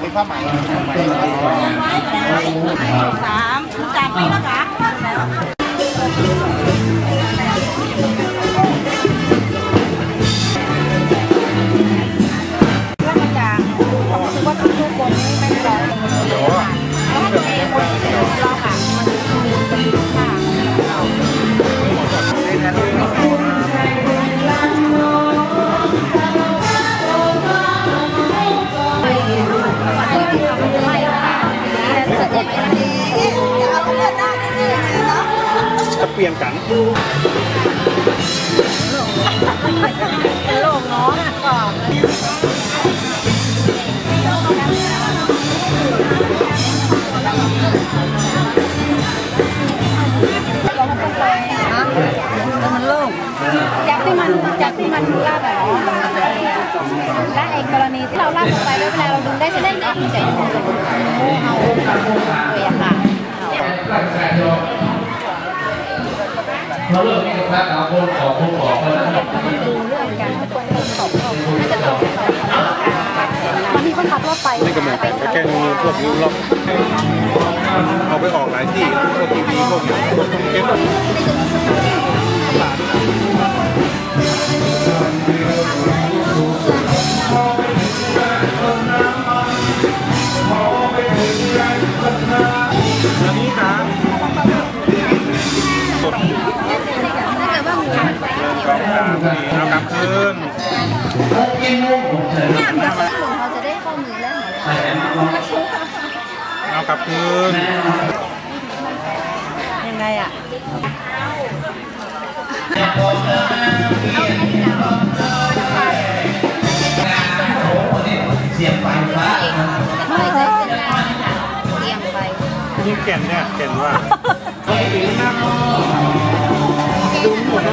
เป็นผ้าไหมผ้าไหมสามจานไม่นะคะ เปลี่ยนกันโลกเนาะก่อนมันโล่งจากที่มันจากที่มันลาดแบบและไอ้กรณีที่เราลาดลงไปแล้วเวลาเราดึงได้จะได้เด็กใจเอาเลยอะค่ะ เราเริ่มมีการเอาคนออกคนออกแล้วนะดูเรื่องการให้คนตกน่าจะตกบางทีคนขับรถไปนี่ก็เหมือนกันแก้งูพวกนิ้วล็อกเอาไปออกหลายที่พวกทีวีพวกอย่างพวกเก็ตอัน เอากลับคืนเนี่ยถ้าเขาหมูเขาจะได้เข้ามือแล้วเหมือนเอากลับคืนยังไงอะเสียบไฟฟ้าไม่ใช่เส้นล่างค่ะเอียงไปนี่แก่นเนี่ยแก่นว่าคนใส่แว่นเลยเขาเล่นในแว่นเหมือนรถค่ะเลือดเลือดเลือดที่ไปมาได้นะใช่ไหมแปดเก้าแล้ว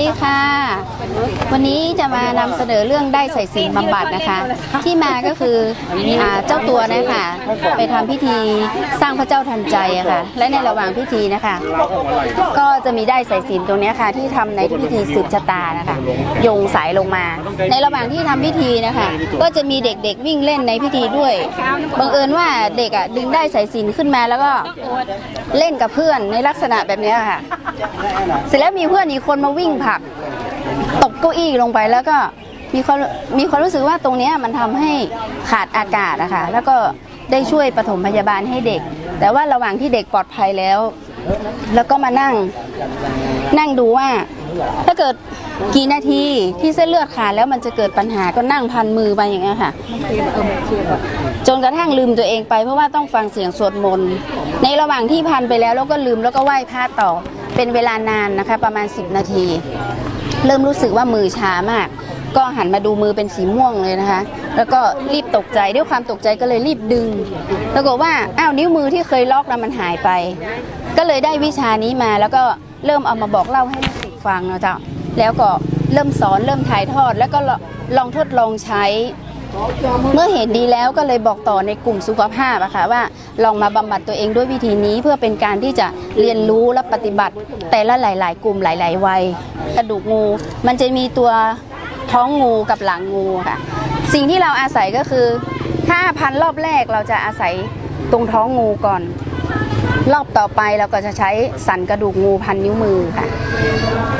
ดีค่ะ วันนี้จะมานำเสนอเรื่องได้ใส่สินบำบัดนะคะ ที่มาก็คืออเจ้าตัวนะคะไปทำพิธีสร้างพระเจ้าทันใจอะค่ะ และในระหว่างพิธีนะคะ ก็จะมีได้ใส่สินตรงนี้ค่ะ ที่ทำในพิธีสืบชะตานะคะโยงสายลงมา ในระหว่างที่ทำพิธีนะคะ ก็จะมีเด็กๆวิ่งเล่นในพิธีด้วยบังเอิญว่าเด็กอะดึงได้สายสินขึ้นมาแล้วก็เล่นกับเพื่อนในลักษณะแบบนี้ค่ะ เสร็จแล้วมีเพื่อนอีกคนมาวิ่งผัก ตกเก้าอี้ลงไปแล้วก็มีความมีความรู้สึกว่าตรงนี้มันทำให้ขาดอากาศนะคะแล้วก็ได้ช่วยปฐมพยาบาลให้เด็ก แต่ว่าระหว่างที่เด็กปลอดภัยแล้ว แล้วก็มานั่งนั่งดูว่า ถ้าเกิดกี่นาทีที่เส้นเลือดขาดแล้วมันจะเกิดปัญหาก็นั่งพันมือไปอย่างเงี้ยค่ะ จนกระทั่งลืมตัวเองไปเพราะว่าต้องฟังเสียงสวดมนต์ในระหว่างที่พันไปแล้วแล้วก็ลืมแล้วก็ไหว้พระต่อเป็นเวลานานนะคะ ประมาณ 10 นาที เริ่มรู้สึกว่ามือช้ามาก ก็หันมาดูมือเป็นสีม่วงเลยนะคะ แล้วก็รีบตกใจด้วยความตกใจก็เลยรีบดึงปรากฏว่าอ้าวนิ้วมือที่เคยล็อกแล้วมันหายไป ก็เลยได้วิชานี้มาแล้วก็เริ่มเอามาบอกเล่าให้ลูกศิษย์ฟังนะเจ้าแล้วก็เริ่มสอนเริ่มถ่ายทอด แล้วก็ลองทดลองใช้ เมื่อเห็นดีแล้วก็เลยบอกต่อในกลุ่มสุขภาพอะค่ะว่าลองมาบำบัดตัวเองด้วยวิธีนี้เพื่อเป็นการที่จะเรียนรู้และปฏิบัติ แต่ละหลาย ๆ กลุ่มหลาย ๆ วัย กระดูกงู มันจะมีตัวท้องงูกับหลังงูค่ะ สิ่งที่เราอาศัยก็คือถ้าพันรอบแรกเราจะอาศัยตรงท้องงูก่อน รอบต่อไปเราก็จะใช้สันกระดูกงูพันนิ้วมือค่ะ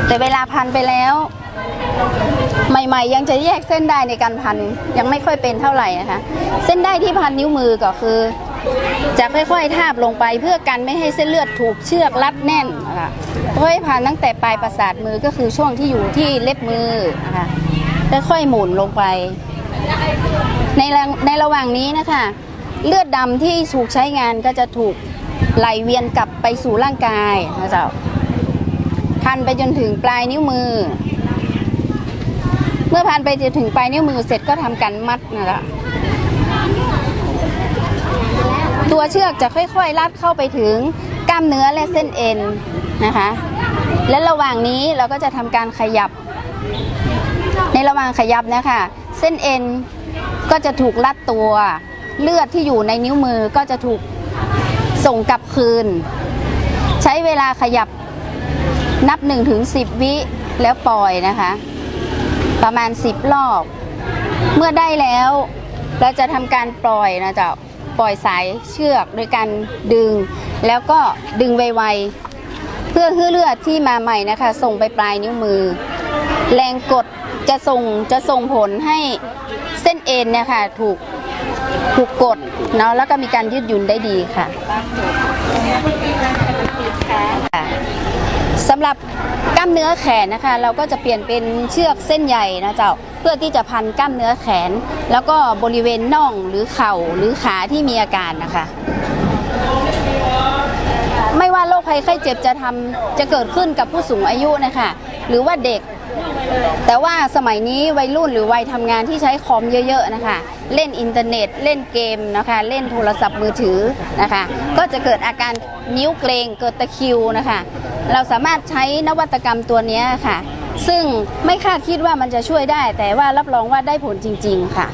แต่เวลาพันไปแล้ว ใหม่ๆ ยังจะแยกเส้นได้ในการพันยังไม่ค่อยเป็นเท่าไหร่นะคะ เส้นได้ที่พันนิ้วมือก็คือ จะค่อยๆทาบลงไปเพื่อกันไม่ให้เส้นเลือดถูกเชือกรัดแน่นนะคะค่อยพันตั้งแต่ปลายประสาทมือก็คือช่วงที่อยู่ที่เล็บมือนะคะค่อยๆหมุนลงไป ในในระหว่างนี้นะคะ เลือดดำที่ถูกใช้งานก็จะถูกไหลเวียนกลับไปสู่ร่างกายนะเจ้าพันไปจนถึงปลายนิ้วมือ มื่อพันไปจนถึงปลายนิ้วมือเสร็จก็ทำการมัดนะจ๊ะตัวเชือกจะค่อยๆลัดเข้าไปถึงกล้ามเนื้อและเส้นเอ็นนะคะ และระหว่างนี้เราก็จะทำการขยับ ในระหว่างขยับเนะคะเส้นเอ็นก็จะถูกลัดตัว เลือดที่อยู่ในนิ้วมือก็จะถูกส่งกลับคืน ใช้เวลาขยับนับ1ถึง10 วิแล้วปล่อยนะคะ ประมาณ 10 รอบ เมื่อได้แล้ว เราจะทำการปล่อยนะจ๊ะปล่อยสายเชือกโดยการดึง แล้วก็ดึงไวๆ เพื่อให้เลือดที่มาใหม่นะคะ ส่งไปปลายนิ้วมือ แรงกดจะส่งจะส่งผลให้เส้นเอ็นเนี่ยค่ะถูกถูกกดเนาะแล้วก็มีการยืดหยุ่นได้ดีค่ะ สำหรับกล้ามเนื้อแขนนะคะ เราก็จะเปลี่ยนเป็นเชือกเส้นใหญ่นะเจ้าเพื่อที่จะพันกล้ามเนื้อแขน แล้วก็บริเวณน่องหรือเข่าหรือขาที่มีอาการนะคะ ไม่ว่าโรคภัยไข้เจ็บจะทำจะเกิดขึ้นกับผู้สูงอายุนะคะ หรือว่าเด็ก แต่ว่าสมัยนี้วัยรุ่นหรือวัยทำงานที่ใช้คอมเยอะๆนะคะ เล่นอินเทอร์เน็ต เล่นเกมนะคะ เล่นโทรศัพท์มือถือนะคะ ก็จะเกิดอาการนิ้วเกรงเกิดตะคิวนะคะ เราสามารถใช้นวัตกรรมตัวนี้ค่ะ ซึ่งไม่คาดคิดว่ามันจะช่วยได้ แต่ว่ารับรองว่าได้ผลจริง ๆ ค่ะ